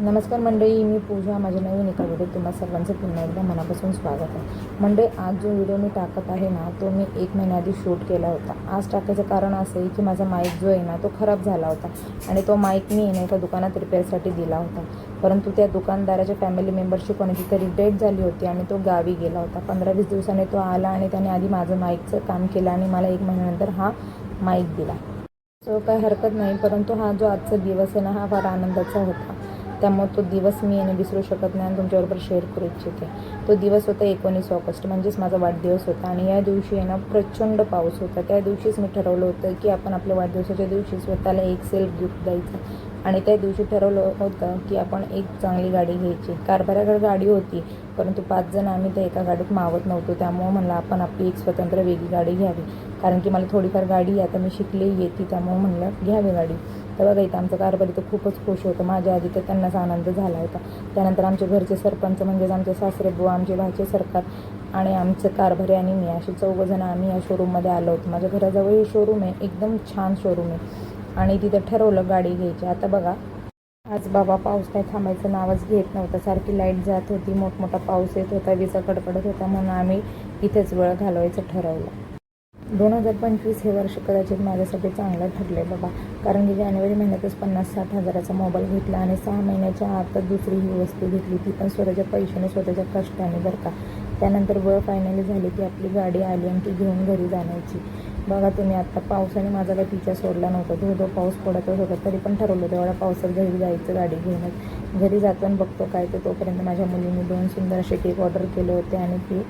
नमस्कार मंडळी मी पूजा माझ्या नवीन एका व्हिडिओत तुम्हा सर्वांचं पुन्हा एकदा मनापासून स्वागत आहे. मंडळी आज जो व्हिडिओ मी टाकत आहे ना तो मी एक महिन्याआधी शूट केला होता. आज टाकायचं कारण असं आहे की माझा माईक जो आहे ना तो खराब झाला होता. आणि तो माईक मी ना एका दुकानात रिपेअरसाठी दिला होता. परंतु त्या दुकानदाराच्या फॅमिली मेंबरशी कोणाची तरी डेट झाली होती आणि तो गावी गेला होता. पंधरा वीस दिवसाने तो आला आणि त्याने आधी माझं माईकचं काम केलं आणि मला एक महिन्यानंतर हा माईक दिला. सो काही हरकत नाही परंतु हा जो आजचा दिवस आहे ना हा फार आनंदाचा होता. त्यामुळे तो दिवस मी याने विसरू शकत नाही आणि तुमच्याबरोबर शेअर करू इच्छिते. तो दिवस होता एकोणीस ऑगस्ट म्हणजेच माझा वाढदिवस होता. आणि या दिवशी आहे ना प्रचंड पाऊस होता. त्या दिवशीच मी ठरवलं होतं की आपण आपल्या वाढदिवसाच्या दिवशी स्वतःला एक सेल्फ गिफ्ट द्यायचं. आणि त्या दिवशी ठरवलं होतं की आपण एक चांगली गाडी घ्यायची. कारभाराकडे गाडी होती. परंतु पाच जण आम्ही त्या एका गाडीत मावत नव्हतो. त्यामुळं म्हणलं आपण आपली एक स्वतंत्र वेगळी गाडी घ्यावी. कारण की मला थोडीफार गाडी आता मी शिकली येते त्यामुळं म्हणलं घ्यावी गाडी. तर बघा इथं आमचं कारभारी तर खूपच खुश होतं. माझ्या आधी तर त्यांनाच आनंद झाला होता. त्यानंतर आमचे घरचे सरपंच म्हणजेच आमचे सासरे बुवा आमचे भाचे सरकार आणि आमचं कारभारी आणि मी असे चौघजणं आम्ही या शोरूममध्ये आलो होतो. माझ्या घराजवळ हे शोरूम आहे एकदम छान शोरूम आहे. आणि तिथं ठरवलं गाडी घ्यायची. आता बघा आज बाबा पाऊस काय थांबायचं नावच घेत नव्हता. सारखी लाइट जात होती मोठमोठा पाऊस येत होता विजा कडकडत होता म्हणून आम्ही इथेच वेळ घालवायचं ठरवलं. दोन हजार पंचवीस हे वर्ष कदाचित माझ्यासाठी चांगलं ठरलं आहे बाबा. कारण की जानेवारी महिन्यातच पन्नास साठ हजाराचा मोबाईल घेतला आणि सहा महिन्याच्या आतच दुसरी ही वस्तू घेतली. ती पण स्वतःच्या पैशाने स्वतःच्या कष्टाने बरं का. त्यानंतर वेळ फायनली झाली की आपली गाडी आली आणि ती घेऊन घरी जाण्याची. बघा तुम्ही आत्ता पावसाने माझा काही पिचा सोडला नव्हता. धो धो पाऊस पडतच होता तरी पण ठरवलं तेवढ्या पावसात घरी जायचं गाडी घेऊनच घरी जातो आणि बघतो काय तर तोपर्यंत माझ्या मुलीने दोन सुंदर असे केक ऑर्डर केले होते आणि ती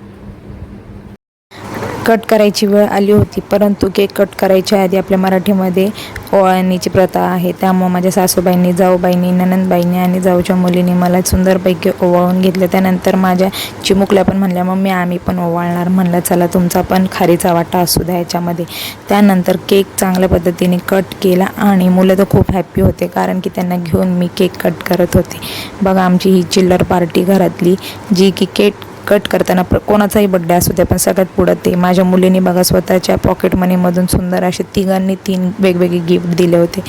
कट करायची वेळ आली होती परंतु केक कट करायच्या आधी आपल्या मराठीमध्ये ओवाळणीची प्रथा आहे. त्यामुळे माझ्या सासूबाईंनी जाऊबाईंनी ननंदबाईंनी आणि जाऊच्या मुलींनी मला सुंदरपैकी ओवाळून घेतलं. त्यानंतर माझ्या चिमुकल्या पण म्हणल्या मम्मी आम्ही पण ओवाळणार. म्हणलं चला तुमचा पण खारीचा वाटा असू द्या याच्यामध्ये. त्यानंतर केक चांगल्या पद्धतीने कट केला आणि मुलं तर खूप हॅप्पी होते कारण की त्यांना घेऊन मी केक कट करत होते. बघा आमची ही चिल्लर पार्टी घरातली जी की केक कट करताना कोणाचाही बड्डे असू दे पण सगळ्यात पुढं ते माझ्या मुलीने बघा स्वतःच्या पॉकेट मनीमधून सुंदर असे तिघांनी तीन वेगवेगळे गिफ्ट दिले होते.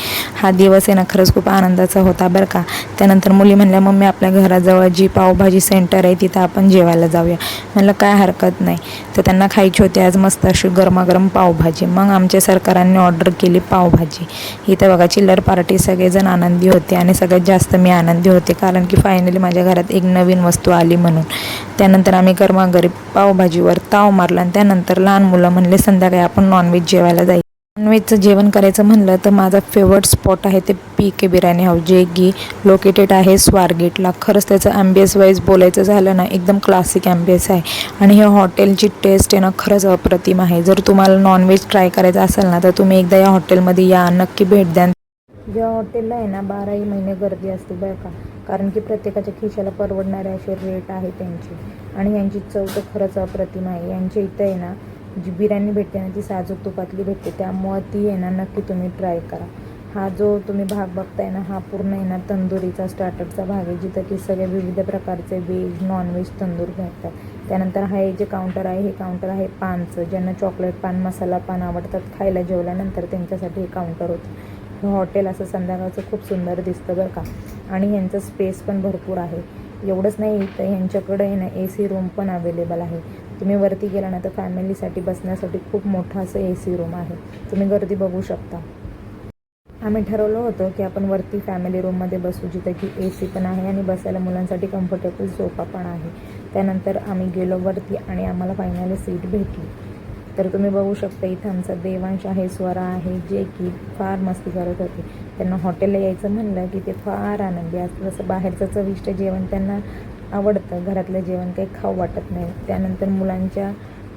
हा दिवस आहे ना खरंच खूप आनंदाचा होता बरं का. त्यानंतर मुली म्हणल्या मम्मी आपल्या घराजवळ जी पावभाजी सेंटर आहे तिथं आपण जेवायला जाऊया. म्हणलं काय हरकत नाही. तर त्यांना खायची होती आज मस्त अशी गरमागरम पावभाजी. मग आमच्या सरकारांनी ऑर्डर केली पावभाजी. इथं बघा चिल्लर पार्टी सगळेजण आनंदी होते आणि सगळ्यात जास्त मी आनंदी होते कारण की फायनली माझ्या घरात एक नवीन वस्तू आली म्हणून. त्यानंतर आम्ही गरमागरी पावभाजीवर ताव मारला आणि त्यानंतर लहान मुलं म्हणले संध्याकाळी आपण नॉनव्हेज जेवायला जाईल नॉनव्हेजचं जेवण करायचं म्हणलं तर माझा फेवरेट स्पॉट आहे ते पी के बिर्याणी हाऊस जे की लोकेटेड आहे स्वारगेटला. खरंच त्याचं ॲम्बियन्स वाईज बोलायचं झालं ना एकदम क्लासिक ॲम्बियन्स आहे. आणि हे हॉटेलची टेस्ट आहे ना खरंच अप्रतिम आहे. जर तुम्हाला नॉनव्हेज ट्राय करायचं असेल ना तर तुम्ही एकदा या हॉटेलमध्ये या. नक्की भेट द्या. या हॉटेलला आहे ना बाराही महिने गर्दी असते बरं का? कारण की प्रत्येकाच्या खिशाला परवडणारे असे रेट आहे त्यांचे. आणि यांची चव तर खरंच अप्रतिम आहे. यांच्या इथं आहे ना जी बिर्याणी भेटते ना ती साजूक तुपातली भेटते. त्यामुळं ती आहे ना नक्की तुम्ही ट्राय करा. हा जो तुम्ही भाग बघताय ना हा पूर्ण आहे ना तंदुरीचा स्टार्टरचा भाग आहे जिथं की सगळे विविध प्रकारचे व्हेज नॉनव्हेज तंदूर भेटतात. त्यानंतर हा हे जे काउंटर आहे हे काउंटर आहे पानचं. ज्यांना चॉकलेट पान मसाला पान आवडतात खायला जेवल्यानंतर त्यांच्यासाठी हे काउंटर होतं. हे हॉटेल असं संध्याकाळचं खूप सुंदर दिसतं बरं का. आणि यांचं स्पेस पण भरपूर आहे. एवढंच नाही तर ह्यांच्याकडे आहे ना ए सी रूम पण अवेलेबल आहे. तुम्ही वरती गेला ना तर फॅमिलीसाठी बसण्यासाठी खूप मोठं असं ए सी रूम आहे. तुम्ही गर्दी बघू शकता. आम्ही ठरवलं होतं की आपण वरती फॅमिली रूममध्ये बसू जिथं की ए सी पण आहे आणि बसायला मुलांसाठी कम्फर्टेबल सोफा पण आहे. त्यानंतर आम्ही गेलो वरती आणि आम्हाला फायनली सीट भेटली. तर तुम्ही बघू शकता इथं आमचा देवांश आहे स्वरा आहे जे की फार मस्ती करत होते. त्यांना हॉटेलला यायचं म्हणलं की ते फार आनंदी असतं जसं बाहेरचं चविष्ट जेवण त्यांना आवडतं घरातलं जेवण काही खाऊ वाटत नाही. त्यानंतर मुलांच्या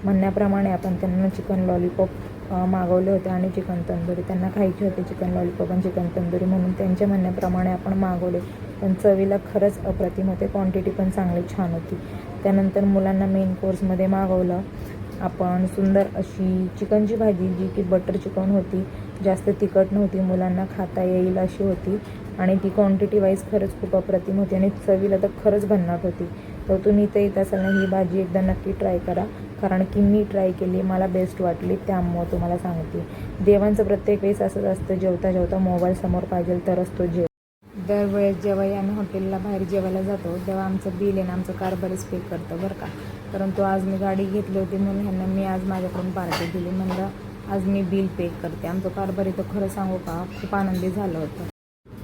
म्हणण्याप्रमाणे आपण त्यांना चिकन लॉलीपॉप मागवले होते आणि चिकन तंदुरी. त्यांना खायचे होते चिकन लॉलीपॉप आणि चिकन तंदुरी म्हणून त्यांच्या म्हणण्याप्रमाणे आपण मागवले. पण चवीला खरंच अप्रतिम होते. क्वांटिटी पण चांगली छान होती. त्यानंतर मुलांना मेन कोर्समध्ये मागवलं. आपण सुंदर अशी चिकनची भाजी जी की बटर चिकन होती जास्त तिखट नव्हती मुलांना खाता येईल अशी होती. आणि ती क्वांटिटी वाईज खरंच खूप अप्रतिम होती आणि चवीला तर खरंच भन्नाट होती. तर तुम्ही इथं येत असाल ना ही भाजी एकदा नक्की ट्राय करा. कारण की मी ट्राय केली मला बेस्ट वाटली त्यामुळं तुम्हाला सांगते. देवांचं प्रत्येक वेळेस असंच असतं जेवता जेवता मोबाईल समोर पाहिजे तरच तो जेव दरवेळेस जेव्हाही आम्ही हॉटेलला बाहेर जेवायला जातो तेव्हा आमचं बिल आहे ना आमचं कार बरेच पे करतं बरं का. परंतु आज मी गाडी घेतली होती म्हणून ह्यांना मी आज माझ्याकडून पार्टी दिली. म्हणलं आज मी बिल पे करते. आमचं कारभारी तर खरं सांगू का खूप आनंदी झालं होतं.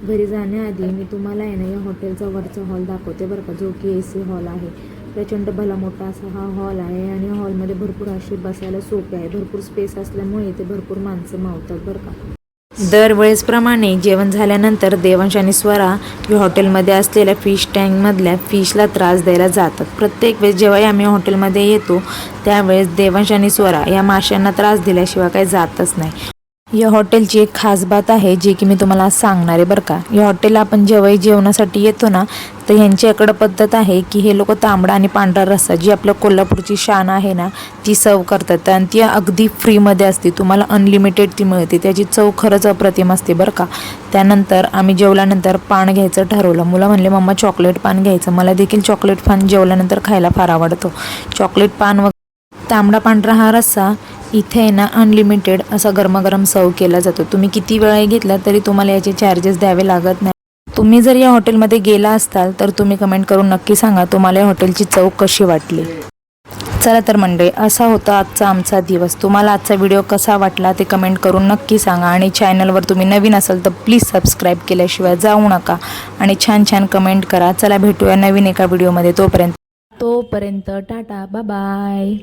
घरी जाण्याआधी मी तुम्हाला आहे ना या हॉटेलचा वरचा हॉल दाखवते बरं का जो की ए सी हॉल आहे. प्रचंड भला मोठा असा हा हॉल आहे आणि या हॉलमध्ये भरपूर अशी बसायला सोपे आहे. भरपूर स्पेस असल्यामुळे इथे भरपूर माणसं मावतात बरं का. दरवेळेसप्रमाणे जेवण झाल्यानंतर देवांश आणि स्वरा या हॉटेलमध्ये असलेल्या फिश टँकमधल्या फिशला त्रास द्यायला जातात. प्रत्येक वेळेस जेव्हाही आम्ही हॉटेलमध्ये येतो त्यावेळेस देवांश आणि स्वरा या माशांना त्रास दिल्याशिवाय काही जातच नाही. या हॉटेलची एक खास बात आहे जी की मी तुम्हाला सांगणार आहे बरं का. या हॉटेलला आपण जेव्हाही जेवणासाठी येतो ना तर ह्यांच्याकडं पद्धत आहे की हे लोक तांबडा आणि पांढरा रस्सा जी आपल्या कोल्हापूरची शान आहे ना ती सर्व करतात. आणि ती अगदी फ्रीमध्ये असते तुम्हाला अनलिमिटेड ती मिळते. त्याची चव खरंच अप्रतिम असते बरं का. त्यानंतर आम्ही जेवल्यानंतर पान घ्यायचं ठरवलं. मुलं म्हणले मम्मा चॉकलेट पान घ्यायचं. मला देखील चॉकलेट पान जेवल्यानंतर खायला फार आवडतो. चॉकलेट पान व तांबडा पांढरा हा रस्सा इथे आहे ना अनलिमिटेड असा गरमागरम सर्व केला जातो. तुम्ही किती वेळा घेतला तरी तुम्हाला याचे चार्जेस द्यावे लागत नाही. तुम्ही जर या हॉटेलमध्ये गेला असताल तर तुम्ही कमेंट करून नक्की सांगा तुम्हाला या हॉटेलची चव कशी वाटली. चला तर मंडळी असा होता आजचा आमचा दिवस. तुम्हाला आजचा व्हिडिओ कसा वाटला ते कमेंट करून नक्की सांगा आणि चॅनलवर तुम्ही नवीन असाल तर प्लीज सबस्क्राईब केल्याशिवाय जाऊ नका. आणि छान छान कमेंट करा. चला भेटूया नवीन एका व्हिडिओमध्ये तोपर्यंत तोपर्यंत टाटा बाय